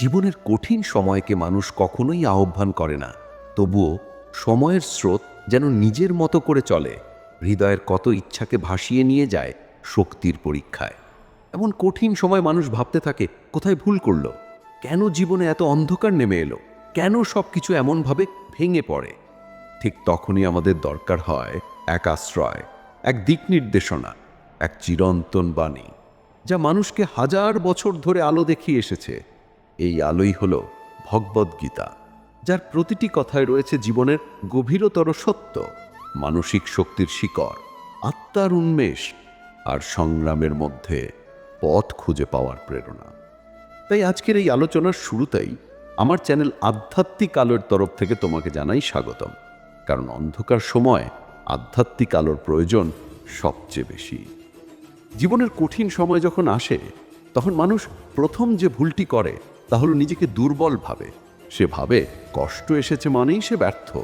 জীবনের কঠিন সময়কে মানুষ কখনোই আহ্বান করে না। তবুও সময়ের স্রোত যেন নিজের মতো করে চলে, হৃদয়ের কত ইচ্ছাকে ভাসিয়ে নিয়ে যায় শক্তির পরীক্ষায়। এমন কঠিন সময় মানুষ ভাবতে থাকে, কোথায় ভুল করল? কেন জীবনে এত অন্ধকার নেমে এলো? কেন সব কিছু এমনভাবে ভেঙে পড়ে? ঠিক তখনই আমাদের দরকার হয় এক আশ্রয়, এক দিক নির্দেশনা, এক চিরন্তন বাণী, যা মানুষকে হাজার বছর ধরে আলো দেখিয়ে এসেছে। এই আলোই হল ভগবদ্গীতা যার প্রতিটি কথায় রয়েছে জীবনের গভীরতর সত্য, মানসিক শক্তির শিকড়, আত্মার উন্মেষ, আর সংগ্রামের মধ্যে পথ খুঁজে পাওয়ার প্রেরণা। তাই আজকের এই আলোচনার শুরুতেই আমার চ্যানেল আধ্যাত্মিক আলোর তরফ থেকে তোমাকে জানাই স্বাগতম, কারণ অন্ধকার সময় আধ্যাত্মিক আলোর প্রয়োজন সবচেয়ে বেশি। জীবনের কঠিন সময় যখন আসে, তখন মানুষ প্রথম যে ভুলটি করে তা হলো নিজেকে দুর্বল ভাবে। সে ভাবে কষ্ট এসেছে মানেই সে ব্যর্থ।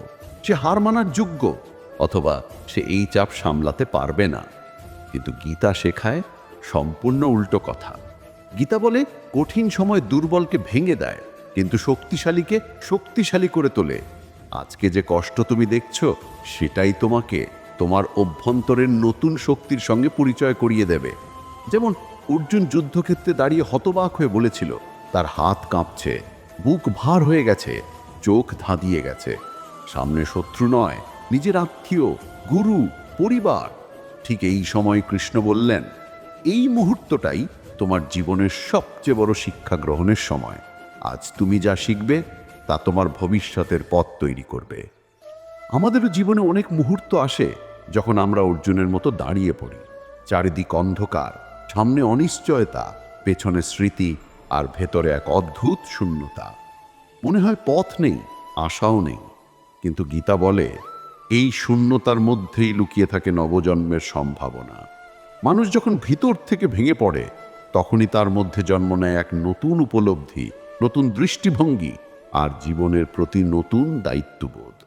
সে হার মানার যোগ্য, অথবা সে এই চাপ সামলাতে পারবে না। কিন্তু গীতা শেখায় সম্পূর্ণ উল্টো কথা। গীতা বলে কঠিন সময় দুর্বলকে ভেঙে দেয়, কিন্তু শক্তিশালীকে শক্তিশালী করে তোলে। আজকে যে কষ্ট তুমি দেখছ, সেটাই তোমাকে তোমার অভ্যন্তরের নতুন শক্তির সঙ্গে পরিচয় করিয়ে দেবে। যেমন অর্জুন যুদ্ধক্ষেত্রে দাঁড়িয়ে হতবাক হয়ে বলেছিল তার হাত কাঁপছে, বুক ভার হয়ে গেছে, চোখ ধাঁধিয়ে গেছে। সামনে শত্রু নয়, নিজের আত্মীয়, গুরু, পরিবার। ঠিক এই সময় কৃষ্ণ বললেন, এই মুহূর্তটাই তোমার জীবনের সবচেয়ে বড় শিক্ষা গ্রহণের সময়। আজ তুমি যা শিখবে, তা তোমার ভবিষ্যতের পথ তৈরি করবে। আমাদেরও জীবনে অনেক মুহূর্ত আসে যখন আমরা অর্জুনের মতো দাঁড়িয়ে পড়ি। চারিদিক অন্ধকার, সামনে অনিশ্চয়তা, পেছনে স্মৃতি আর ভেতরে এক অদ্ভুত শূন্যতা। মনে হয় পথ নেই, আশাও নেই। কিন্তু গীতা বলে, এই শূন্যতার মধ্যেই লুকিয়ে থাকে নবজন্মের সম্ভাবনা। মানুষ যখন ভিতর থেকে ভেঙে পড়ে, তখনই তার মধ্যে জন্ম নেয় এক নতুন উপলব্ধি, নতুন দৃষ্টিভঙ্গি আর জীবনের প্রতি নতুন দায়িত্ববোধ।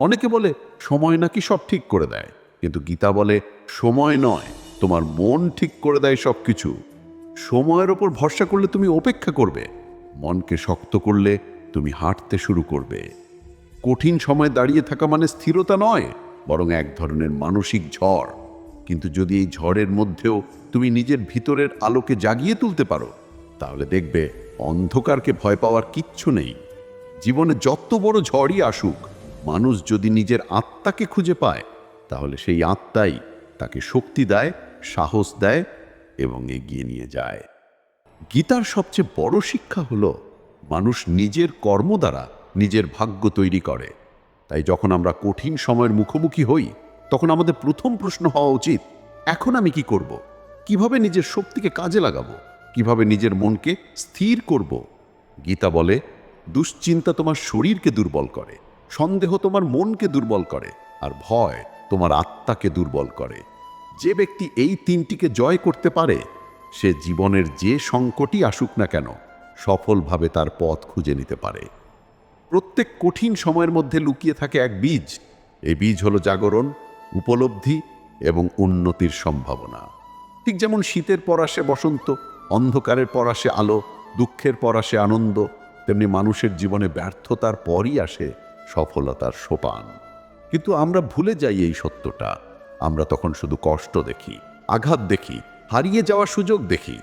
অনেকে বলে, সময় নাকি সব ঠিক করে দেয়। কিন্তু গীতা বলে, সময় নয়, তোমার মন ঠিক করে দেয় সব কিছু সময়ের ওপর ভরসা করলে তুমি অপেক্ষা করবে। মনকে শক্ত করলে তুমি হাঁটতে শুরু করবে। কঠিন সময় দাঁড়িয়ে থাকা মানে স্থিরতা নয়, বরং এক ধরনের মানসিক ঝড়। কিন্তু যদি এই ঝড়ের মধ্যেও তুমি নিজের ভিতরের আলোকে জাগিয়ে তুলতে পারো, তাহলে দেখবে অন্ধকারকে ভয় পাওয়ার কিচ্ছু নেই। জীবনে যত বড় ঝড়ই আসুক, মানুষ যদি নিজের আত্মাকে খুঁজে পায়, তাহলে সেই আত্মাই তাকে শক্তি দেয়, সাহস দেয় এবং এগিয়ে নিয়ে যায়। গীতার সবচেয়ে বড় শিক্ষা হল, মানুষ নিজের কর্ম দ্বারা নিজের ভাগ্য তৈরি করে। তাই যখন আমরা কঠিন সময়ের মুখোমুখি হই, তখন আমাদের প্রথম প্রশ্ন হওয়া উচিত, এখন আমি কি করব? কীভাবে নিজের শক্তিকে কাজে লাগাবো? কীভাবে নিজের মনকে স্থির করব? গীতা বলে, দুশ্চিন্তা তোমার শরীরকে দুর্বল করে, সন্দেহ তোমার মনকে দুর্বল করে, আর ভয় তোমার আত্মাকে দুর্বল করে। যে ব্যক্তি এই তিনটিকে জয় করতে পারে, সে জীবনের যে সংকটই আসুক না কেন, সফলভাবে তার পথ খুঁজে নিতে পারে। প্রত্যেক কঠিন সময়ের মধ্যে লুকিয়ে থাকে এক বীজ। এই বীজ হলো জাগরণ, উপলব্ধি এবং উন্নতির সম্ভাবনা। ঠিক যেমন শীতের পর আসে বসন্ত, অন্ধকারের পর আসে আলো, দুঃখের পর আসে আনন্দ, তেমনি মানুষের জীবনে ব্যর্থতার পরই আসে সফলতার সোপান। কিন্তু আমরা ভুলে যাই এই সত্যটা। আমরা তখন শুধু কষ্ট দেখি, আঘাত দেখি, হারিয়ে যাওয়ার সুযোগ দেখি।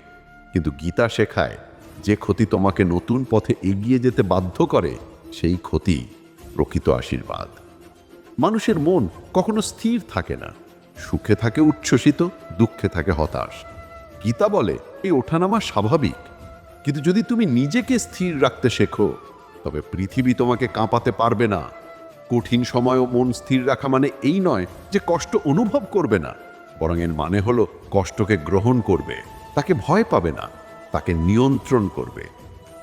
কিন্তু গীতা শেখায়, যে ক্ষতি তোমাকে নতুন পথে এগিয়ে যেতে বাধ্য করে, সেই ক্ষতি প্রকৃত আশীর্বাদ। মানুষের মন কখনো স্থির থাকে না, সুখে থাকে উচ্ছ্বসিত, দুঃখে থাকে হতাশ। গীতা বলে, এই ওঠানামা স্বাভাবিক। কিন্তু যদি তুমি নিজেকে স্থির রাখতে শেখো, তবে পৃথিবী তোমাকে কাঁপাতে পারবে না। কঠিন সময়ও মন স্থির রাখা মানে এই নয় যে কষ্ট অনুভব করবে না, বরং এর মানে হলো কষ্টকে গ্রহণ করবে, তাকে ভয় পাবে না, তাকে নিয়ন্ত্রণ করবে।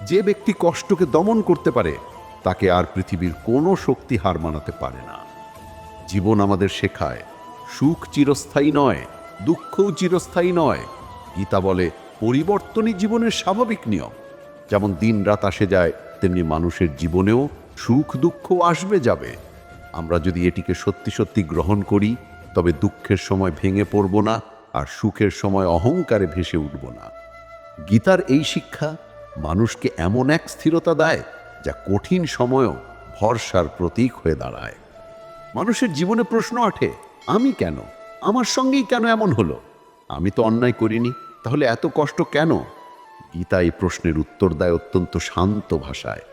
যে ব্যক্তি কষ্টকে দমন করতে পারে, তাকে আর পৃথিবীর কোনো শক্তি হার মানাতে পারে না। জীবন আমাদের শেখায়, সুখ চিরস্থায়ী নয়, দুঃখও চিরস্থায়ী নয়। গীতা বলে, পরিবর্তনই জীবনের স্বাভাবিক নিয়ম। যেমন দিন রাত আসে যায়, তেমনি মানুষের জীবনেও সুখ দুঃখ আসবে যাবে। আমরা যদি এটিকে সত্যি সত্যি গ্রহণ করি, তবে দুঃখের সময় ভেঙে পড়ব না আর সুখের সময় অহংকারে ভেসে উঠব না। গীতার এই শিক্ষা মানুষকে এমন এক স্থিরতা দেয়, যা কঠিন সময়ও ভরসার প্রতীক হয়ে দাঁড়ায়। মানুষের জীবনে প্রশ্ন ওঠে, আমি কেন? আমার সঙ্গেই কেন এমন হলো? আমি তো অন্যায় করিনি, তাহলে এত কষ্ট কেন? গীতা এই প্রশ্নের উত্তর দেয় অত্যন্ত শান্ত ভাষায়।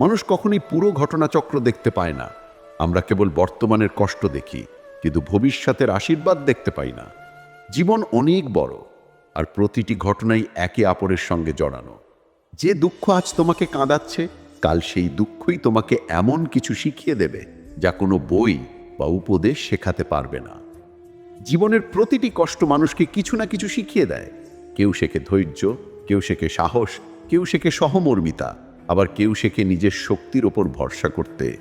মানুষ কখনোই পুরো ঘটনাচক্র দেখতে পায় না। আমরা কেবল বর্তমানের কষ্ট দেখি, কিন্তু ভবিষ্যতের আশীর্বাদ দেখতে পাই না। জীবন অনেক বড়, আর প্রতিটি ঘটনাই একে অপরের সঙ্গে জড়ানো। যে দুঃখ আজ তোমাকে কাঁদাচ্ছে, কাল সেই দুঃখই তোমাকে এমন কিছু শিখিয়ে দেবে, যা কোনো বই বা উপদেশ শেখাতে পারবে না। জীবনের প্রতিটি কষ্ট মানুষকে কিছু না কিছু শিখিয়ে দেয়। কেউ শেখে ধৈর্য, কেউ শেখে সাহস, কেউ শেখে সহমর্মিতা। আবার কেউ শেখে নিজের শক্তির ওপর ভরসা করতে।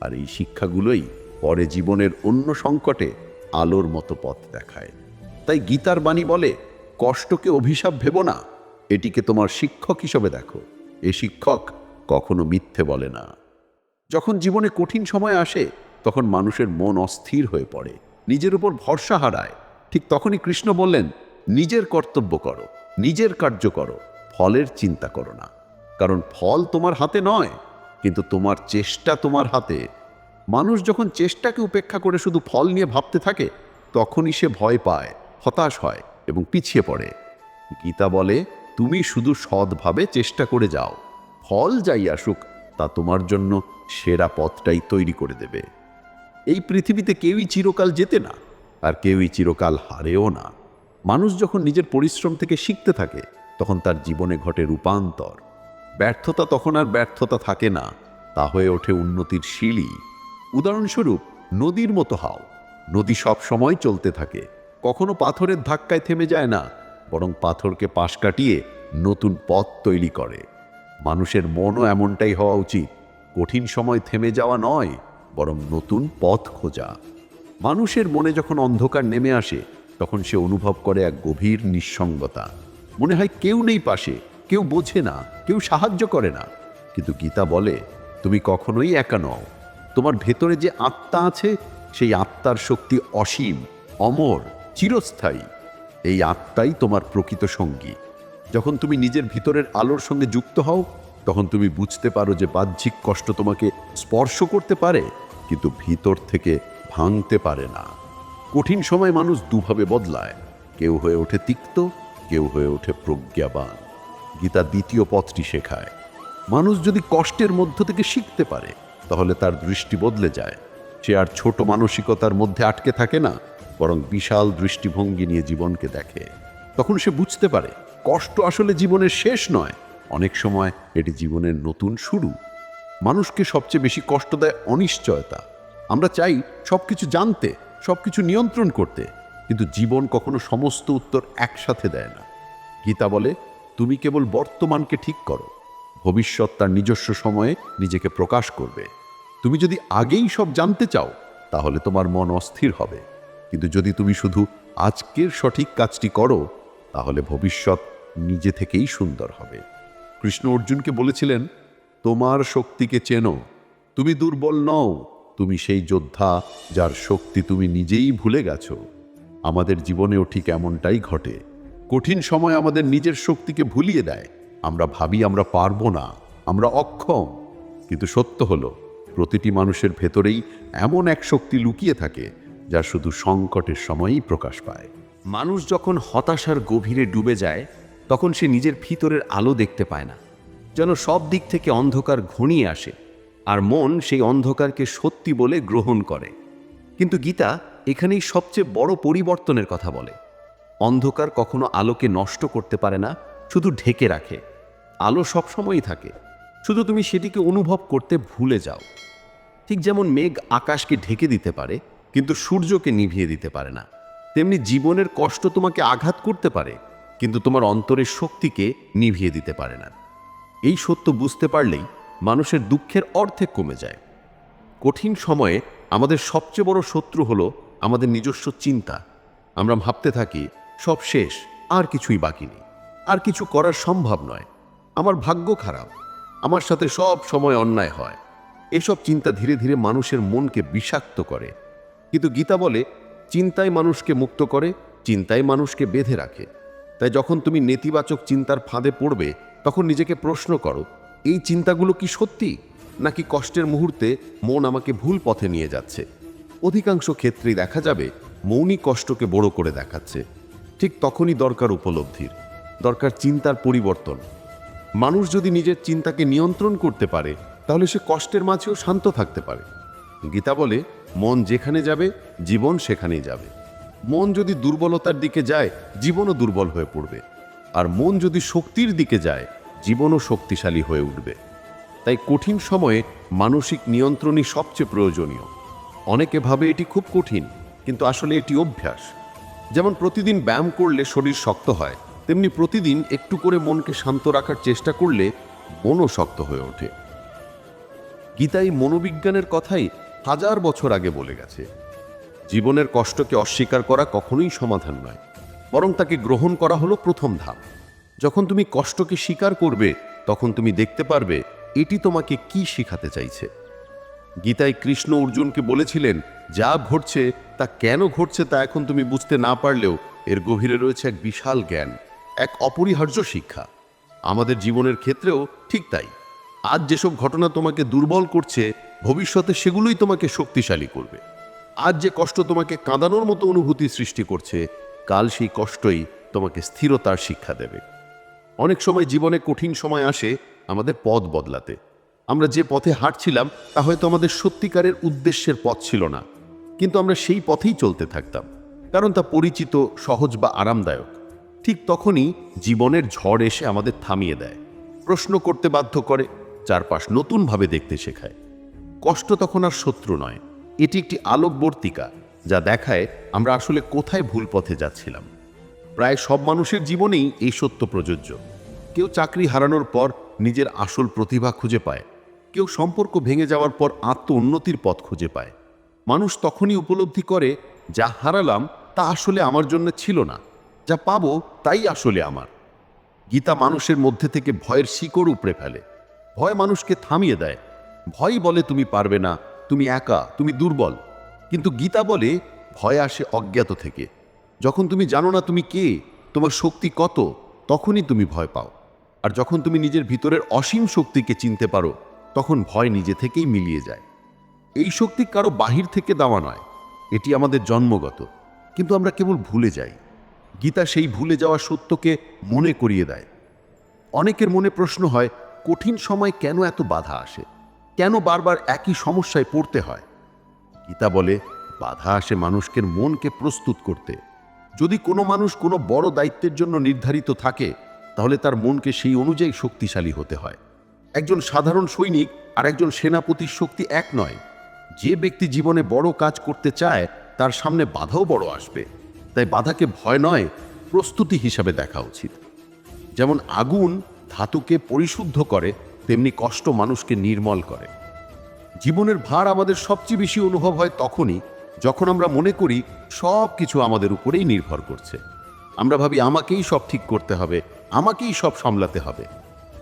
আর এই শিক্ষাগুলোই পরে জীবনের অন্য সংকটে আলোর মতো পথ দেখায়। তাই গীতার বাণী বলে, কষ্টকে অভিশাপ ভেব না, এটিকে তোমার শিক্ষক হিসেবে দেখো। এ শিক্ষক কখনো মিথ্যে বলে না। যখন জীবনে কঠিন সময় আসে, তখন মানুষের মন অস্থির হয়ে পড়ে, নিজের উপর ভরসা হারায়। ঠিক তখনই কৃষ্ণ বললেন, নিজের কর্তব্য করো, নিজের কার্য করো, ফলের চিন্তা করো না। কারণ ফল তোমার হাতে নয়, কিন্তু তোমার চেষ্টা তোমার হাতে। মানুষ যখন চেষ্টাকে উপেক্ষা করে শুধু ফল নিয়ে ভাবতে থাকে, তখনই সে ভয় পায়, হতাশ হয় এবং পিছিয়ে পড়ে। গীতা বলে, তুমি শুধু সৎভাবে চেষ্টা করে যাও। ফল যাই আসুক, তা তোমার জন্য সেরা পথটাই তৈরি করে দেবে। এই পৃথিবীতে কেউই চিরকাল যেতে না, আর কেউই চিরকাল হারেও না। মানুষ যখন নিজের পরিশ্রম থেকে শিখতে থাকে, তখন তার জীবনে ঘটে রূপান্তর। ব্যর্থতা তখন আর ব্যর্থতা থাকে না, তা হয়ে ওঠে উন্নতির সিঁড়ি। উদাহরণস্বরূপ, নদীর মতো হাও। নদী সব সময় চলতে থাকে। কখনো পাথরের ধাক্কায় থেমে যায় না, বরং পাথরকে পাশ কাটিয়ে নতুন পথ তৈরি করে। মানুষের মনও এমনটাই হওয়া উচিত, কঠিন সময় থেমে যাওয়া নয়, বরং নতুন পথ খোঁজা। মানুষের মনে যখন অন্ধকার নেমে আসে, তখন সে অনুভব করে এক গভীর নিঃসঙ্গতা। মনে হয় কেউ নেই পাশে কেউ বোঝে না, কেউ সাহায্য করে না। কিন্তু গীতা বলে, তুমি কখনোই একা নও। তোমার ভেতরে যে আত্মা আছে, সেই আত্মার শক্তি অসীম, অমর, চিরস্থায়ী। এই আত্মাই তোমার প্রকৃত সঙ্গী। যখন তুমি নিজের ভিতরের আলোর সঙ্গে যুক্ত হও, তখন তুমি বুঝতে পারো যে বাহ্যিক কষ্ট তোমাকে স্পর্শ করতে পারে, কিন্তু ভিতর থেকে ভাঙতে পারে না। কঠিন সময় মানুষ দুভাবে বদলায়। কেউ হয়ে ওঠে তিক্ত, কেউ হয়ে ওঠে প্রজ্ঞাবান। গীতা দ্বিতীয় পথটি শেখায়। মানুষ যদি কষ্টের মধ্য থেকে শিখতে পারে, তাহলে তার দৃষ্টি বদলে যায়। সে আর ছোট মানসিকতার মধ্যে আটকে থাকে না, বরং বিশাল দৃষ্টিভঙ্গি নিয়ে জীবনকে দেখে। তখন সে বুঝতে পারে, কষ্ট আসলে জীবনের শেষ নয়, অনেক সময় এটি জীবনের নতুন শুরু। মানুষকে সবচেয়ে বেশি কষ্ট দেয় অনিশ্চয়তা। আমরা চাই সব কিছু জানতে সব কিছু নিয়ন্ত্রণ করতে, কিন্তু জীবন কখনো সমস্ত উত্তর একসাথে দেয় না। গীতা বলে তুমি কেবল বর্তমানকে ঠিক করো। ভবিষ্যৎ তার নিজস্ব সময়ে নিজেকে প্রকাশ করবে। তুমি যদি আগেই সব জানতে চাও, তাহলে তোমার মন অস্থির হবে। কিন্তু যদি তুমি শুধু আজকের সঠিক কাজটি করো, তাহলে ভবিষ্যৎ নিজে থেকেই সুন্দর হবে। কৃষ্ণ অর্জুনকে বলেছিলেন, তোমার শক্তিকে চেনো, তুমি দুর্বল নও, তুমি সেই যোদ্ধা যার শক্তি তুমি নিজেই ভুলে গেছো। আমাদের জীবনেও ঠিক এমনটাই ঘটে। কঠিন সময় আমাদের নিজের শক্তিকে ভুলিয়ে দেয়। আমরা ভাবি আমরা পারব না, আমরা অক্ষম। কিন্তু সত্য হলো, প্রতিটি মানুষের ভেতরেই এমন এক শক্তি লুকিয়ে থাকে, যা শুধু সংকটের সময়ই প্রকাশ পায়। মানুষ যখন হতাশার গভীরে ডুবে যায়, তখন সে নিজের ভিতরের আলো দেখতে পায় না, যেন সব দিক থেকে অন্ধকার ঘনিয়ে আসে, আর মন সেই অন্ধকারকে সত্যি বলে গ্রহণ করে। কিন্তু গীতা এখানেই সবচেয়ে বড় পরিবর্তনের কথা বলে। অন্ধকার কখনো আলোকে নষ্ট করতে পারে না, শুধু ঢেকে রাখে। আলো সবসময়ই থাকে। শুধু তুমি সেটিকে অনুভব করতে ভুলে যাও। ঠিক যেমন মেঘ আকাশকে ঢেকে দিতে পারে, কিন্তু সূর্যকে নিভিয়ে দিতে পারে না। তেমনি জীবনের কষ্ট তোমাকে আঘাত করতে পারে, কিন্তু তোমার অন্তরের শক্তিকে নিভিয়ে দিতে পারে না। এই সত্য বুঝতে পারলেই মানুষের দুঃখের অর্ধেক কমে যায়। কঠিন সময়ে আমাদের সবচেয়ে বড় শত্রু হলো আমাদের নিজস্ব চিন্তা। আমরা ভাবতে থাকি সব শেষ, আর কিছুই বাকি নেই। আর কিছু করার সম্ভব নয়। আমার ভাগ্য খারাপ। আমার সাথে সব সময় অন্যায় হয়। এসব চিন্তা ধীরে ধীরে মানুষের মনকে বিষাক্ত করে। কিন্তু গীতা বলে, চিন্তাই মানুষকে মুক্ত করে, চিন্তাই মানুষকে বেঁধে রাখে। তাই যখন তুমি নেতিবাচক চিন্তার ফাঁদে পড়বে, তখন নিজেকে প্রশ্ন করো, এই চিন্তাগুলো কি সত্যি? নাকি কষ্টের মুহূর্তে মন আমাকে ভুল পথে নিয়ে যাচ্ছে? অধিকাংশ ক্ষেত্রেই দেখা যাবে মৌনী কষ্টকে বড় করে দেখাচ্ছে। ঠিক তখনই দরকার উপলব্ধির, দরকার চিন্তার পরিবর্তন। মানুষ যদি নিজের চিন্তাকে নিয়ন্ত্রণ করতে পারে, তাহলে সে কষ্টের মাঝেও শান্ত থাকতে পারে। গীতা বলে, মন যেখানে যাবে, জীবন সেখানেই যাবে। মন যদি দুর্বলতার দিকে যায়, জীবনও দুর্বল হয়ে পড়বে। আর মন যদি শক্তির দিকে যায়, জীবনও শক্তিশালী হয়ে উঠবে। তাই কঠিন সময়ে মানসিক নিয়ন্ত্রণই সবচেয়ে প্রয়োজনীয়। অনেকে ভাবে এটি খুব কঠিন, কিন্তু আসলে এটি অভ্যাস। যেমন প্রতিদিন ব্যায়াম করলে শরীর শক্ত হয়, তেমনি প্রতিদিন একটু করে মনকে শান্ত রাখার চেষ্টা করলে মনও শক্ত হয়ে ওঠে। গীতাই মনোবিজ্ঞানের কথাই হাজার বছর আগে বলে গেছে, জীবনের কষ্টকে অস্বীকার করা কখনোই সমাধান নয়, বরং তাকে গ্রহণ করা হলো প্রথম ধাপ। যখন তুমি কষ্টকে স্বীকার করবে, তখন তুমি দেখতে পারবে এটি তোমাকে কি শিখাতে চাইছে। গীতায় কৃষ্ণ অর্জুনকে বলেছিলেন, যা ঘটছে, তা কেন ঘটছে তা এখন তুমি বুঝতে না পারলেও এর গভীরে রয়েছে এক বিশাল জ্ঞান, এক অপরিহার্য শিক্ষা। আমাদের জীবনের ক্ষেত্রেও ঠিক তাই। আজ যেসব ঘটনা তোমাকে দুর্বল করছে, ভবিষ্যতে সেগুলোই তোমাকে শক্তিশালী করবে। আজ যে কষ্ট তোমাকে কাঁদানোর মতো অনুভূতি সৃষ্টি করছে, কাল সেই কষ্টই তোমাকে স্থিরতার শিক্ষা দেবে। অনেক সময় জীবনে কঠিন সময় আসে আমাদের পথ বদলাতে। আমরা যে পথে হাঁটছিলাম, তা হয়তো আমাদের সত্যিকারের উদ্দেশ্যের পথ ছিল না। কিন্তু আমরা সেই পথেই চলতে থাকতাম, কারণ তা পরিচিত, সহজ বা আরামদায়ক। ঠিক তখনই জীবনের ঝড় এসে আমাদের থামিয়ে দেয়। প্রশ্ন করতে বাধ্য করে, চারপাশ নতুনভাবে দেখতে শেখায়। কষ্ট তখন আর শত্রু নয়, এটি একটি আলোকবর্তিকা, যা দেখায় আমরা আসলে কোথায় ভুল পথে যাচ্ছিলাম। প্রায় সব মানুষের জীবনেই এই সত্য প্রযোজ্য। কেউ চাকরি হারানোর পর নিজের আসল প্রতিভা খুঁজে পায় কেউ সম্পর্ক ভেঙে যাওয়ার পর আত্ম উন্নতির পথ খুঁজে পায়। মানুষ তখনই উপলব্ধি করে, যা হারালাম, তা আসলে আমার জন্য ছিল না। যা পাবো, তাই আসলে আমার। গীতা মানুষের মধ্যে থেকে ভয়ের শিকড় উপড়ে ফেলে। ভয় মানুষকে থামিয়ে দেয়। ভয় বলে, তুমি পারবে না, তুমি একা, তুমি দুর্বল। কিন্তু গীতা বলে, ভয় আসে অজ্ঞাত থেকে। যখন তুমি জানো না তুমি কে, তোমার শক্তি কত, তখনই তুমি ভয় পাও। আর যখন তুমি নিজের ভিতরের অসীম শক্তিকে চিনতে পারো তখন ভয় নিজে থেকেই মিলিয়ে যায়। এই শক্তি কারও বাহির থেকে দেওয়া নয়, এটি আমাদের জন্মগত, কিন্তু আমরা কেবল ভুলে যাই। গীতা সেই ভুলে যাওয়া সত্যকে মনে করিয়ে দেয়। অনেকের মনে প্রশ্ন হয়, কঠিন সময় কেন এত বাধা আসে? কেন বারবার একই সমস্যায় পড়তে হয়? গীতা বলে, বাধা আসে মানুষকে মনকে প্রস্তুত করতে। যদি কোনো মানুষ কোনো বড় দায়িত্বের জন্য নির্ধারিত থাকে, তাহলে তার মনকে সেই অনুযায়ী শক্তিশালী হতে হয়। একজন সাধারণ সৈনিক আর একজন সেনাপতির শক্তি এক নয়। যে ব্যক্তি জীবনে বড় কাজ করতে চায়, তার সামনে বাধাও বড় আসবে। তাই বাধাকে ভয় নয়, প্রস্তুতি হিসাবে দেখা উচিত। যেমন আগুন ধাতুকে পরিশুদ্ধ করে, তেমনি কষ্ট মানুষকে নির্মল করে। জীবনের ভার আমাদের সবচেয়ে বেশি অনুভব হয় তখনই, যখন আমরা মনে করি সব কিছু আমাদের উপরেই নির্ভর করছে। আমরা ভাবি আমাকেই সব ঠিক করতে হবে, আমাকেই সব সামলাতে হবে।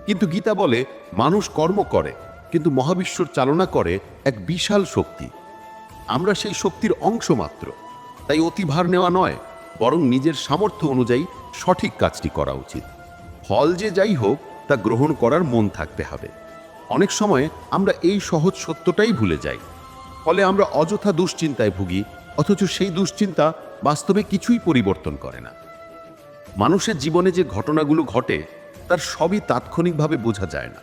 কিন্তু গীতা বলে, মানুষ কর্ম করে, কিন্তু মহাবিশ্বর চালনা করে এক বিশাল শক্তি। আমরা সেই শক্তির অংশ মাত্র। তাই অতিভার নেওয়া নয়, বরং নিজের সামর্থ্য অনুযায়ী সঠিক কাজটি করা উচিত। ফল যে যাই হোক, তা গ্রহণ করার মন থাকতে হবে। অনেক সময় আমরা এই সহজ সত্যটাই ভুলে যাই। ফলে আমরা অযথা দুশ্চিন্তায় ভুগি, অথচ সেই দুশ্চিন্তা বাস্তবে কিছুই পরিবর্তন করে না। মানুষের জীবনে যে ঘটনাগুলো ঘটে তার সবই তাৎক্ষণিকভাবে বোঝা যায় না।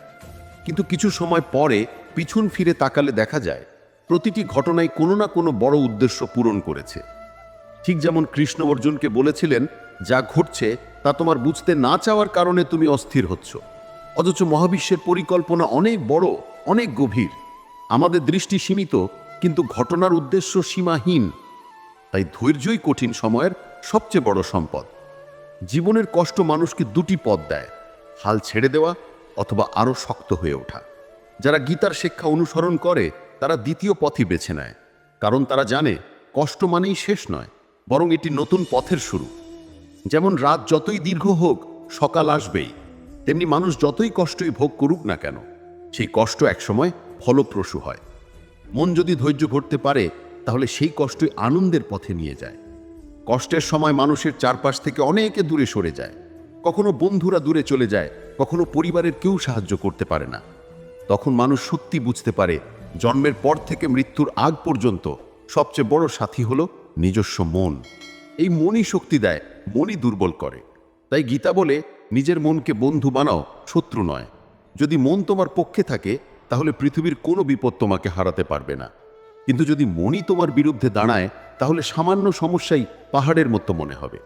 কিন্তু কিছু সময় পরে পিছন ফিরে তাকালে দেখা যায়, প্রতিটি ঘটনায় কোনো না কোনো বড় উদ্দেশ্য পূরণ করেছে। ঠিক যেমন কৃষ্ণ অর্জুনকে বলেছিলেন, যা ঘটছে, তা তোমার বুঝতে না চাওয়ার কারণে তুমি অস্থির হচ্ছ। অথচ মহাবিশ্বের পরিকল্পনা অনেক বড়, অনেক গভীর। আমাদের দৃষ্টি সীমিত, কিন্তু ঘটনার উদ্দেশ্য সীমাহীন। তাই ধৈর্যই কঠিন সময়ের সবচেয়ে বড় সম্পদ। জীবনের কষ্ট মানুষকে দুটি পথ দেয় হাল ছেড়ে দেওয়া অথবা আরও শক্ত হয়ে ওঠা। যারা গীতার শিক্ষা অনুসরণ করে, তারা দ্বিতীয় পথই বেছে নেয়। কারণ তারা জানে, কষ্ট মানেই শেষ নয়, বরং এটি নতুন পথের শুরু। যেমন রাত যতই দীর্ঘ হোক, সকাল আসবেই, তেমনি মানুষ যতই কষ্টই ভোগ করুক না কেন, সেই কষ্ট একসময় ফলপ্রসূ হয়। মন যদি ধৈর্য ধরতে পারে, তাহলে সেই কষ্টই আনন্দের পথে নিয়ে যায়। কষ্টের সময় মানুষের চারপাশ থেকে অনেকে দূরে সরে যায়। কখনো বন্ধুরা দূরে চলে যায়, কখনো পরিবারের কেউ সাহায্য করতে পারে না। তখন মানুষ সত্যি বুঝতে পারে, জন্মের পর থেকে মৃত্যুর আগ পর্যন্ত সবচেয়ে বড় সাথী হলো নিজস্ব মন। এই মনই শক্তি দেয়, মনই দুর্বল করে। তাই গীতা বলে, নিজের মনকে বন্ধু বানাও, শত্রু নয়। যদি মন তোমার পক্ষে থাকে, তাহলে পৃথিবীর কোনো বিপদ তোমাকে হারাতে পারবে না। কিন্তু যদি মনই তোমার বিরুদ্ধে দাঁড়ায়, তাহলে সামান্য সমস্যাই পাহাড়ের মতো মনে হবে।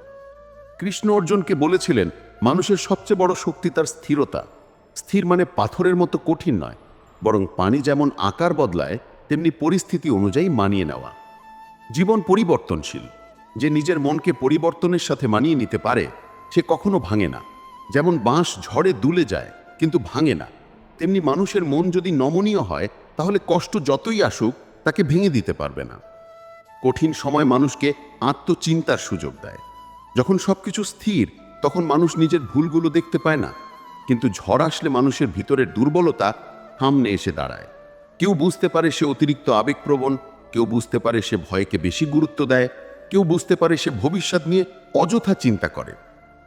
কৃষ্ণ অর্জুনকে বলেছিলেন মানুষের সবচেয়ে বড় শক্তি তার স্থিরতা। স্থির মানে পাথরের মতো কঠিন নয়, বরং পানি যেমন আকার বদলায়, তেমনি পরিস্থিতি অনুযায়ী মানিয়ে নেওয়া। জীবন পরিবর্তনশীল, যে নিজের মনকে পরিবর্তনের সাথে মানিয়ে নিতে পারে, সে কখনো ভাঙে না। যেমন বাঁশ ঝড়ে দুলে যায়, কিন্তু ভাঙে না। তেমনি মানুষের মন যদি নমনীয় হয়, তাহলে কষ্ট যতই আসুক, তাকে ভেঙে দিতে পারবে না। কঠিন সময় মানুষকে আত্মচিন্তার সুযোগ দেয়। যখন সবকিছু স্থির তখন মানুষ নিজের ভুলগুলো দেখতে পায় না। কিন্তু ঝড় আসলে মানুষের ভিতরের দুর্বলতা সামনে এসে দাঁড়ায়। কেউ বুঝতে পারে সে অতিরিক্ত আবেগপ্রবণ, কেউ বুঝতে পারে সে ভয়কে বেশি গুরুত্ব দেয়, কেউ বুঝতে পারে সে ভবিষ্যৎ নিয়ে অযথা চিন্তা করে।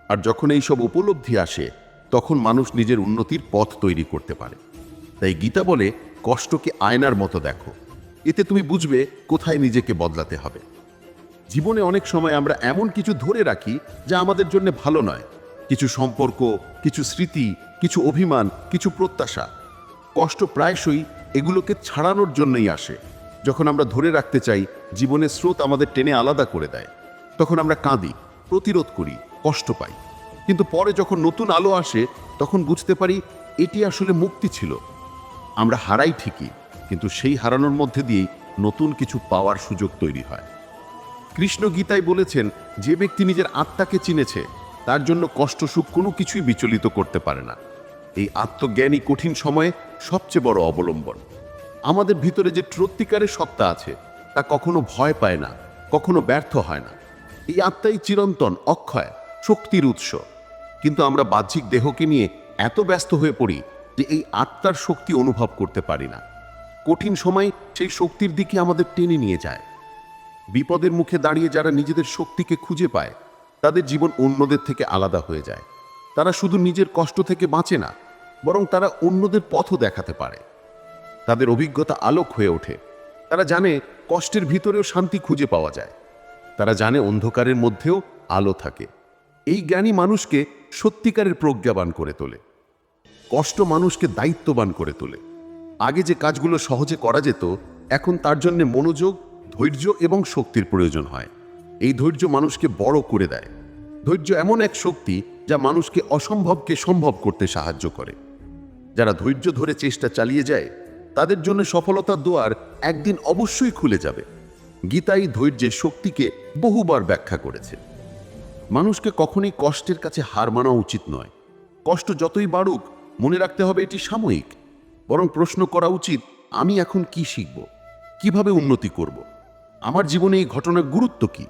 আর যখন এই সব উপলব্ধি আসে, তখন মানুষ নিজের উন্নতির পথ তৈরি করতে পারে। তাই গীতা বলে, কষ্টকে আয়নার মতো দেখো। এতে তুমি বুঝবে কোথায় নিজেকে বদলাতে হবে। জীবনে অনেক সময় আমরা এমন কিছু ধরে রাখি যা আমাদের জন্য ভালো নয়। কিছু সম্পর্ক, কিছু স্মৃতি, কিছু অভিমান, কিছু প্রত্যাশা। কষ্ট প্রায়শই এগুলোকে ছাড়ানোর জন্যই আসে। যখন আমরা ধরে রাখতে চাই, জীবনের স্রোত আমাদের টেনে আলাদা করে দেয়। তখন আমরা কাঁদি, প্রতিরোধ করি, কষ্ট পাই। কিন্তু পরে যখন নতুন আলো আসে, তখন বুঝতে পারি এটি আসলে মুক্তি ছিল। আমরা হারাই ঠিকই, কিন্তু সেই হারানোর মধ্যে দিয়েই নতুন কিছু পাওয়ার সুযোগ তৈরি হয়। কৃষ্ণ গীতায় বলেছেন, যে ব্যক্তি নিজের আত্মাকে চিনেছে, তার জন্য কষ্ট সুখ কোনো কিছুই বিচলিত করতে পারে না। এই আত্মজ্ঞানই কঠিন সময়ে সবচেয়ে বড় অবলম্বন। আমাদের ভিতরে যে সত্যিকারের সত্তা আছে, তা কখনো ভয় পায় না, কখনো ব্যর্থ হয় না। এই আত্মাই চিরন্তন, অক্ষয়, শক্তির উৎস। কিন্তু আমরা বাহ্যিক দেহকে নিয়ে এত ব্যস্ত হয়ে পড়ি যে এই আত্মার শক্তি অনুভব করতে পারি না। কঠিন সময় সেই শক্তির দিকে আমাদের টেনে নিয়ে যায়। বিপদের মুখে দাঁড়িয়ে যারা নিজেদের শক্তিকে খুঁজে পায়, তাদের জীবন অন্যদের থেকে আলাদা হয়ে যায়। তারা শুধু নিজের কষ্ট থেকে বাঁচে না, বরং তারা অন্যদের পথও দেখাতে পারে। তাদের অভিজ্ঞতা আলোক হয়ে ওঠে। তারা জানে কষ্টের ভিতরেও শান্তি খুঁজে পাওয়া যায়। তারা জানে অন্ধকারের মধ্যেও আলো থাকে। এই জ্ঞানী মানুষকে সত্যিকারের প্রজ্ঞাবান করে তোলে। কষ্ট মানুষকে দায়িত্ববান করে তোলে। আগে যে কাজগুলো সহজে করা যেত, এখন তার জন্য মনোযোগ ধৈর্য এবং শক্তির প্রয়োজন হয়। এই ধৈর্য মানুষকে বড় করে দেয়। ধৈর্য এমন এক শক্তি যা মানুষকে অসম্ভবকে সম্ভব করতে সাহায্য করে। যারা ধৈর্য ধরে চেষ্টা চালিয়ে যায়, তাদের জন্য সফলতার দুয়ার একদিন অবশ্যই খুলে যাবে। গীতাই ধৈর্যের শক্তিকে বহুবার ব্যাখ্যা করেছে। মানুষকে কখনোই কষ্টের কাছে হার মানা উচিত নয়। কষ্ট যতই বাড়ুক, মনে রাখতে হবে এটি সাময়িক। বরং প্রশ্ন করা উচিত, আমি এখন কি শিখব? কীভাবে উন্নতি করব? আমার জীবনে এই ঘটনার গুরুত্ব কি?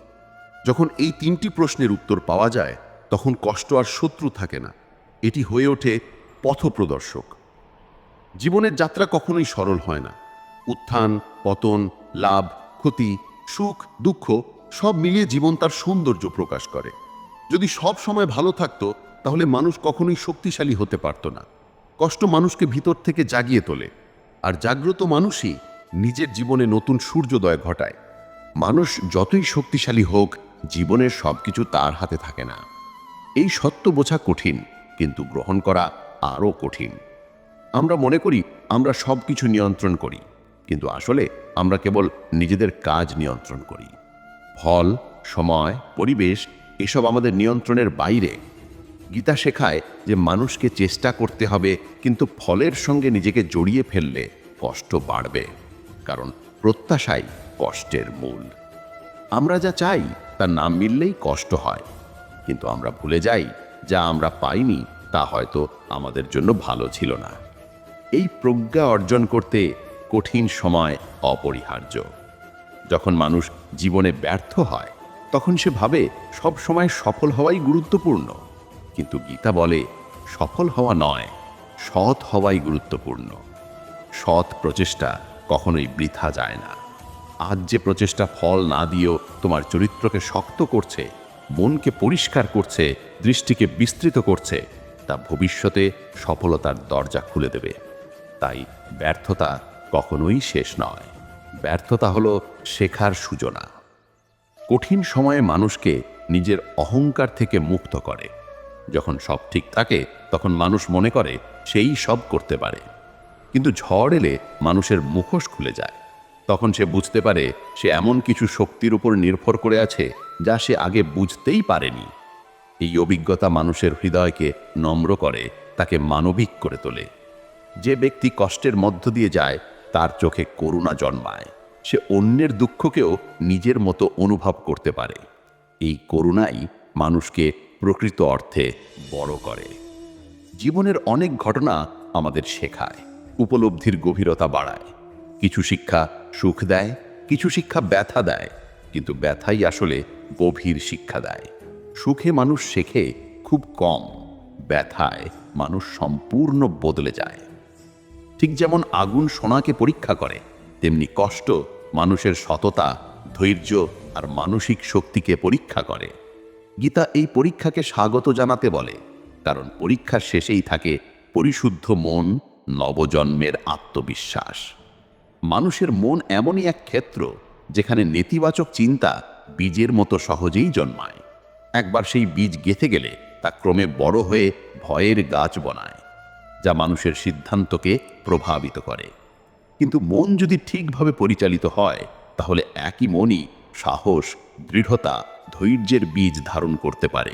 যখন এই তিনটি প্রশ্নের উত্তর পাওয়া যায়, তখন কষ্ট আর শত্রু থাকে না। এটি হয়ে ওঠে পথপ্রদর্শক। জীবনের যাত্রা কখনোই সরল হয় না। উত্থান, পতন, লাভ, ক্ষতি, সুখ, দুঃখ সব মিলিয়ে জীবন তার সৌন্দর্য প্রকাশ করে। যদি সব সময় ভালো থাকতো, তাহলে মানুষ কখনোই শক্তিশালী হতে পারত না। কষ্ট মানুষকে ভিতর থেকে জাগিয়ে তোলে। আর জাগ্রত মানুষই নিজের জীবনে নতুন সূর্যোদয় ঘটায়। মানুষ যতই শক্তিশালী হোক, জীবনের সবকিছু তার হাতে থাকে না। এই সত্য বোঝা কঠিন, কিন্তু গ্রহণ করা আরও কঠিন। আমরা মনে করি, আমরা সব কিছু নিয়ন্ত্রণ করি, কিন্তু আসলে আমরা কেবল নিজেদের কাজ নিয়ন্ত্রণ করি। ফল, সময়, পরিবেশ, এসব আমাদের নিয়ন্ত্রণের বাইরে। গীতা শেখায় যে মানুষকে চেষ্টা করতে হবে, কিন্তু ফলের সঙ্গে নিজেকে জড়িয়ে ফেললে কষ্ট বাড়বে। কারণ প্রত্যাশাই কষ্টের মূল। আমরা যা চাই তা না মিললেই কষ্ট হয়। কিন্তু আমরা ভুলে যাই, যা আমরা পাইনি, তা হয়তো আমাদের জন্য ভালো ছিল না। এই প্রজ্ঞা অর্জন করতে কঠিন সময় অপরিহার্য। যখন মানুষ জীবনে ব্যর্থ হয়, তখন সে ভাবে সব সময় সফল হওয়াই গুরুত্বপূর্ণ। কিন্তু গীতা বলে, সফল হওয়া নয়, সৎ হওয়াই গুরুত্বপূর্ণ। সৎ প্রচেষ্টা কখনোই বৃথা যায় না। আজ যে প্রচেষ্টা ফল না দিয়েও তোমার চরিত্রকে শক্ত করছে, মনকে পরিষ্কার করছে, দৃষ্টিকে বিস্তৃত করছে, তা ভবিষ্যতে সফলতার দরজা খুলে দেবে। তাই ব্যর্থতা কখনোই শেষ নয়। ব্যর্থতা হলো শেখার সূচনা। কঠিন সময়ে মানুষকে নিজের অহংকার থেকে মুক্ত করে। যখন সব ঠিক থাকে, তখন মানুষ মনে করে, সেই সব করতে পারে। কিন্তু ঝড় এলে মানুষের মুখোশ খুলে যায়। তখন সে বুঝতে পারে সে এমন কিছু শক্তির উপর নির্ভর করে আছে যা সে আগে বুঝতেই পারেনি। এই অভিজ্ঞতা মানুষের হৃদয়কে নম্র করে, তাকে মানবিক করে তোলে। যে ব্যক্তি কষ্টের মধ্য দিয়ে যায়, তার চোখে করুণা জন্মায়। সে অন্যের দুঃখকেও নিজের মতো অনুভব করতে পারে। এই করুণাই মানুষকে প্রকৃত অর্থে বড় করে। জীবনের অনেক ঘটনা আমাদের শেখায়, উপলব্ধির গভীরতা বাড়ায়। কিছু শিক্ষা সুখ দেয়, কিছু শিক্ষা ব্যথা দেয়, কিন্তু ব্যথাই আসলে গভীর শিক্ষা দেয়। সুখে মানুষ শেখে খুব কম, ব্যথায় মানুষ সম্পূর্ণ বদলে যায়। ঠিক যেমন আগুন সোনাকে পরীক্ষা করে, তেমনি কষ্ট মানুষের সততা, ধৈর্য আর মানসিক শক্তিকে পরীক্ষা করে। গীতা এই পরীক্ষাকে স্বাগত জানাতে বলে, কারণ পরীক্ষার শেষেই থাকে পরিশুদ্ধ মন, নবজন্মের আত্মবিশ্বাস। মানুষের মন এমনই এক ক্ষেত্র যেখানে নেতিবাচক চিন্তা বীজের মতো সহজেই জন্মায়। একবার সেই বীজ গেঁথে গেলে তা ক্রমে বড় হয়ে ভয়ের গাছ বনায়, যা মানুষের সিদ্ধান্তকে প্রভাবিত করে। কিন্তু মন যদি ঠিকভাবে পরিচালিত হয়, তাহলে একই মনই সাহস, দৃঢ়তা, ধৈর্যের বীজ ধারণ করতে পারে।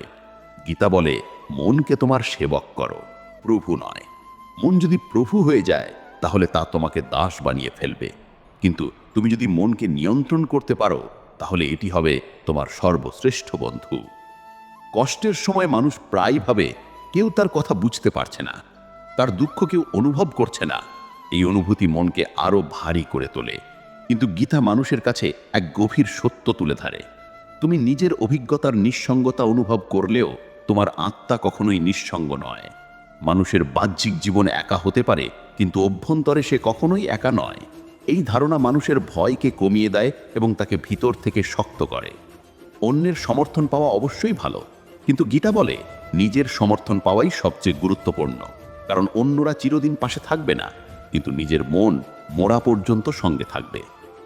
গীতা বলে, মনকে তোমার সেবক করো, প্রভু নয়। মন যদি প্রভু হয়ে যায় তাহলে তা তোমাকে দাস বানিয়ে ফেলবে। কিন্তু তুমি যদি মনকে নিয়ন্ত্রণ করতে পারো, তাহলে এটি হবে তোমার সর্বশ্রেষ্ঠ বন্ধু। কষ্টের সময় মানুষ প্রায় ভাবে, কেউ তার কথা বুঝতে পারছে না, তার দুঃখ কেউ অনুভব করছে না। এই অনুভূতি মনকে আরও ভারী করে তোলে। কিন্তু গীতা মানুষের কাছে এক গভীর সত্য তুলে ধরে। তুমি নিজের অভিজ্ঞতার নিঃসঙ্গতা অনুভব করলেও তোমার আত্মা কখনোই নিঃসঙ্গ নয়। মানুষের বাহ্যিক জীবন একা হতে পারে, কিন্তু অভ্যন্তরে সে কখনোই একা নয়। এই ধারণা মানুষের ভয়কে কমিয়ে দেয় এবং তাকে ভিতর থেকে শক্ত করে। অন্যের সমর্থন পাওয়া অবশ্যই ভালো, কিন্তু গীতা বলে, নিজের সমর্থন পাওয়াই সবচেয়ে গুরুত্বপূর্ণ। কারণ অন্যরা চিরদিন পাশে থাকবে না, কিন্তু নিজের মন মোড়া পর্যন্ত সঙ্গে থাকবে।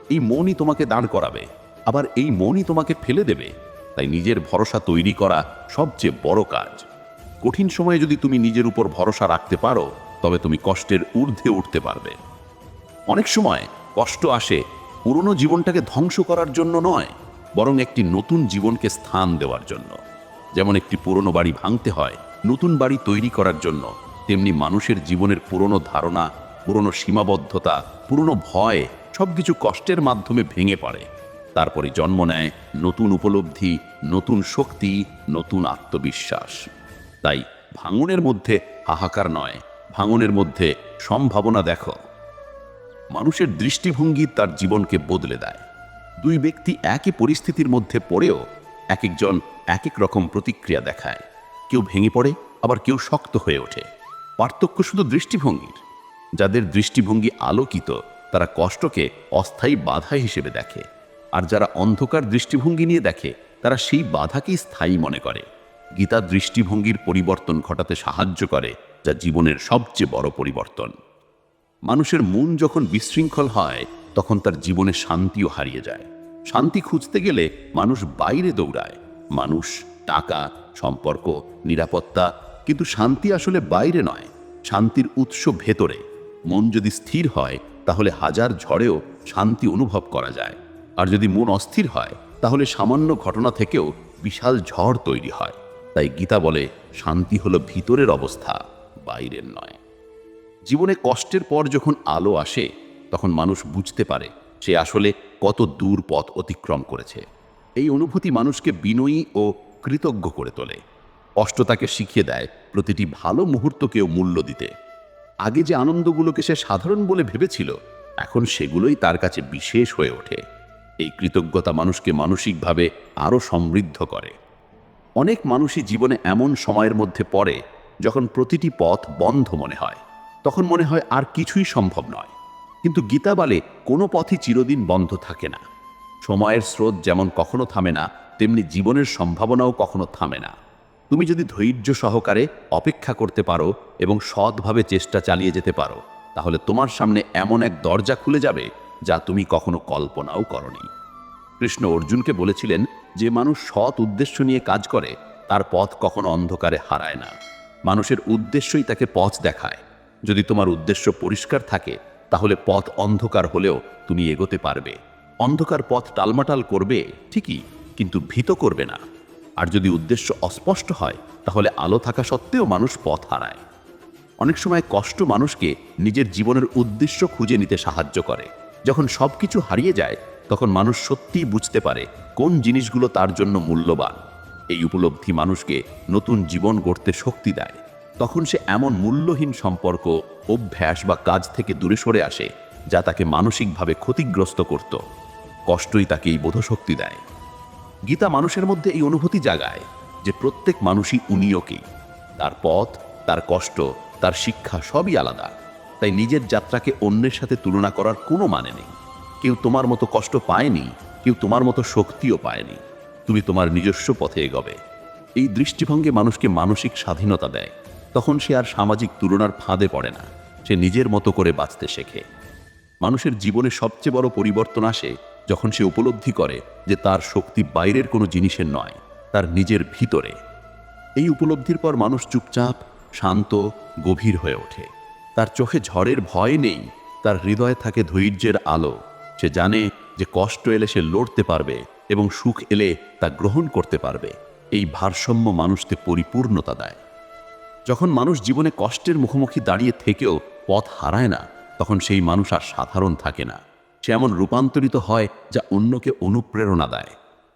এই মনই তোমাকে দাঁড় করাবে, আবার এই মনই তোমাকে ফেলে দেবে। তাই নিজের ভরসা তৈরি করা সবচেয়ে বড় কাজ। কঠিন সময়ে যদি তুমি নিজের উপর ভরসা রাখতে পারো, তবে তুমি কষ্টের ঊর্ধ্বে উঠতে পারবে। অনেক সময় কষ্ট আসে পুরনো জীবনটাকে ধ্বংস করার জন্য নয়, বরং একটি নতুন জীবনকে স্থান দেওয়ার জন্য। যেমন একটি পুরনো বাড়ি ভাঙতে হয়, নতুন বাড়ি তৈরি করার জন্য, তেমনি মানুষের জীবনের পুরনো ধারণা, পুরনো সীমাবদ্ধতা, পুরনো ভয় সবকিছু কষ্টের মাধ্যমে ভেঙে পড়ে। তারপরে জন্ম নেয় নতুন উপলব্ধি, নতুন শক্তি, নতুন আত্মবিশ্বাস। তাই ভাঙনের মধ্যে হাহাকার নয়, ভাঙনের মধ্যে সম্ভাবনা দেখো। মানুষের দৃষ্টিভঙ্গি তার জীবনকে বদলে দেয়। দুই ব্যক্তি একই পরিস্থিতির মধ্যে পড়েও এক একজন এক এক রকম প্রতিক্রিয়া দেখায়। কেউ ভেঙে পড়ে, আবার কেউ শক্ত হয়ে ওঠে। পার্থক্য শুধু দৃষ্টিভঙ্গির। যাদের দৃষ্টিভঙ্গি আলোকিত, তারা কষ্টকে অস্থায়ী বাধা হিসেবে দেখে। আর যারা অন্ধকার দৃষ্টিভঙ্গি নিয়ে দেখে, তারা সেই বাধাকেই স্থায়ী মনে করে। গীতা দৃষ্টিভঙ্গির পরিবর্তন ঘটাতে সাহায্য করে, যা জীবনের সবচেয়ে বড় পরিবর্তন। মানুষের মন যখন বিশৃঙ্খল হয়, তখন তার জীবনে শান্তিও হারিয়ে যায়। শান্তি খুঁজতে গেলে মানুষ বাইরে দৌড়ায়। মানুষ, টাকা, সম্পর্ক, নিরাপত্তা, কিন্তু শান্তি আসলে বাইরে নয়, শান্তির উৎস ভেতরে। মন যদি স্থির হয়, তাহলে হাজার ঝড়েও শান্তি অনুভব করা যায়। আর যদি মন অস্থির হয়, তাহলে সামান্য ঘটনা থেকেও বিশাল ঝড় তৈরি হয়। তাই গীতা বলে, শান্তি হলো ভিতরের অবস্থা, বাইরের নয়। জীবনে কষ্টের পর যখন আলো আসে, তখন মানুষ বুঝতে পারে সে আসলে কত দূর পথ অতিক্রম করেছে। এই অনুভূতি মানুষকে বিনয়ী ও কৃতজ্ঞ করে তোলে। কষ্ট তাকে শিখিয়ে দেয় প্রতিটি ভালো মুহূর্তকেও মূল্য দিতে। আগে যে আনন্দগুলোকে সে সাধারণ বলে ভেবেছিল, এখন সেগুলোই তার কাছে বিশেষ হয়ে ওঠে। এই কৃতজ্ঞতা মানুষকে মানসিকভাবে আরও সমৃদ্ধ করে। অনেক মানুষই জীবনে এমন সময়ের মধ্যে পড়ে যখন প্রতিটি পথ বন্ধ মনে হয়। তখন মনে হয় আর কিছুই সম্ভব নয়। কিন্তু গীতা বলে কোনো পথই চিরদিন বন্ধ থাকে না। সময়ের স্রোত যেমন কখনো থামে না, তেমনি জীবনের সম্ভাবনাও কখনো থামে না। তুমি যদি ধৈর্য সহকারে অপেক্ষা করতে পারো এবং সৎভাবে চেষ্টা চালিয়ে যেতে পারো, তাহলে তোমার সামনে এমন এক দরজা খুলে যাবে যা তুমি কখনো কল্পনাও করনি। কৃষ্ণ অর্জুনকে বলেছিলেন যে মানুষ সৎ উদ্দেশ্য নিয়ে কাজ করে, তার পথ কখনো অন্ধকারে হারায় না। মানুষের উদ্দেশ্যই তাকে পথ দেখায়। যদি তোমার উদ্দেশ্য পরিষ্কার থাকে, তাহলে পথ অন্ধকার হলেও তুমি এগোতে পারবে। অন্ধকার পথ টালমাটাল করবে, ঠিকই, কিন্তু ভীত করবে না। আর যদি উদ্দেশ্য অস্পষ্ট হয়, তাহলে আলো থাকা সত্ত্বেও মানুষ পথ হারায়। অনেক সময় কষ্ট মানুষকে নিজের জীবনের উদ্দেশ্য খুঁজে নিতে সাহায্য করে। যখন সব কিছু হারিয়ে যায় তখন মানুষ সত্যিই বুঝতে পারে কোন জিনিসগুলো তার জন্য মূল্যবান। এই উপলব্ধি মানুষকে নতুন জীবন গড়তে শক্তি দেয়। তখন সে এমন মূল্যহীন সম্পর্ক, অভ্যাস বা কাজ থেকে দূরে সরে আসে, যা তাকে মানসিকভাবে ক্ষতিগ্রস্ত করত। কষ্টই তাকে এই বোধশক্তি দেয়। গীতা মানুষের মধ্যে এই অনুভূতি জাগায় যে প্রত্যেক মানুষই উনিয়কেই তার পথ, তার কষ্ট, তার শিক্ষা সবই আলাদা। তাই নিজের যাত্রাকে অন্যের সাথে তুলনা করার কোনো মানে নেই। কেউ তোমার মতো কষ্ট পায়নি, কেউ তোমার মতো শক্তিও পায়নি। তুমি তোমার নিজস্ব পথে এগোবে। এই দৃষ্টিভঙ্গে মানুষকে মানসিক স্বাধীনতা দেয়। তখন সে আর সামাজিক তুলনার ফাঁদে পড়ে না। সে নিজের মতো করে বাঁচতে শেখে। মানুষের জীবনে সবচেয়ে বড় পরিবর্তন আসে যখন সে উপলব্ধি করে যে তার শক্তি বাইরের কোনো জিনিসের নয়, তার নিজের ভিতরে। এই উপলব্ধির পর মানুষ চুপচাপ, শান্ত, গভীর হয়ে ওঠে। তার চোখে ঝড়ের ভয় নেই, তার হৃদয়ে থাকে ধৈর্যের আলো। সে জানে যে কষ্ট এলে সে লড়তে পারবে এবং সুখ এলে তা গ্রহণ করতে পারবে। এই ভারসাম্য মানুষকে পরিপূর্ণতা দেয়। যখন মানুষ জীবনে কষ্টের মুখোমুখি দাঁড়িয়ে থেকেও পথ হারায় না, তখন সেই মানুষ আর সাধারণ থাকে না। সে এমন রূপান্তরিত হয় যা অন্যকে অনুপ্রেরণা দেয়।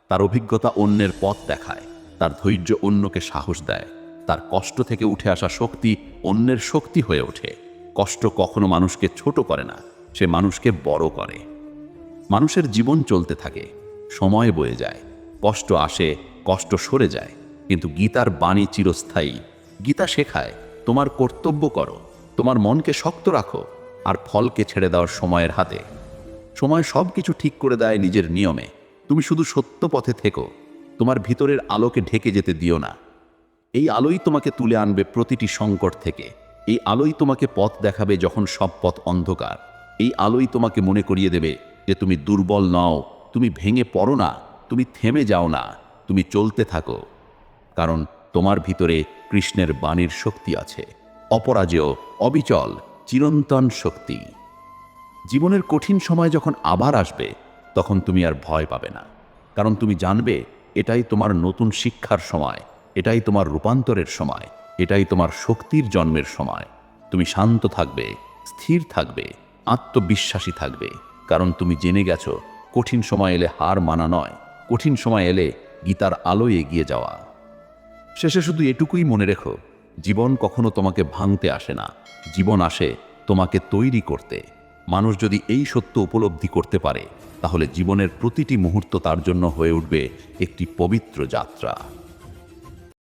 তার অভিজ্ঞতা অন্যের পথ দেখায়, তার ধৈর্য অন্যকে সাহস দেয়, তার কষ্ট থেকে উঠে আসা শক্তি অন্যের শক্তি হয়ে ওঠে। কষ্ট কখনো মানুষকে ছোট করে না, সে মানুষকে বড় করে। মানুষের জীবন চলতে থাকে। সময় বয়ে যায়, কষ্ট আসে, কষ্ট সরে যায়। কিন্তু গীতার বাণী চিরস্থায়ী। গীতা শেখায়, তোমার কর্তব্য করো, তোমার মনকে শক্ত রাখো আর ফলকে ছেড়ে দেওয়ার সময়ের হাতে। সময় সব কিছু ঠিক করে দেয় নিজের নিয়মে। তুমি শুধু সত্য পথে থেকো, তোমার ভিতরের আলোকে ঢেকে যেতে দিও না। এই আলোই তোমাকে তুলে আনবে প্রতিটি সংকট থেকে। এই আলোই তোমাকে পথ দেখাবে যখন সব পথ অন্ধকার। এই আলোই তোমাকে মনে করিয়ে দেবে যে তুমি দুর্বল নও, তুমি ভেঙে পড়ো না, তুমি থেমে যাও না, তুমি চলতে থাকো। কারণ তোমার ভিতরে কৃষ্ণের বাণীর শক্তি আছে, অপরাজেয়, অবিচল, চিরন্তন শক্তি। জীবনের কঠিন সময় যখন আবার আসবে, তখন তুমি আর ভয় পাবে না। কারণ তুমি জানবে, এটাই তোমার নতুন শিক্ষার সময়, এটাই তোমার রূপান্তরের সময়, এটাই তোমার শক্তির জন্মের সময়। তুমি শান্ত থাকবে, স্থির থাকবে, আত্মবিশ্বাসী থাকবে। কারণ তুমি জেনে গেছো, কঠিন সময় এলে হার মানা নয়। কঠিন সময় এলে গীতার আলোয় এগিয়ে যাওয়া। শেষে শুধু এটুকুই মনে রেখো, জীবন কখনো তোমাকে ভাঙতে আসে না। জীবন আসে তোমাকে তৈরি করতে। মানুষ যদি এই সত্য উপলব্ধি করতে পারে, তাহলে জীবনের প্রতিটি মুহূর্ত তার জন্য হয়ে উঠবে একটি পবিত্র যাত্রা।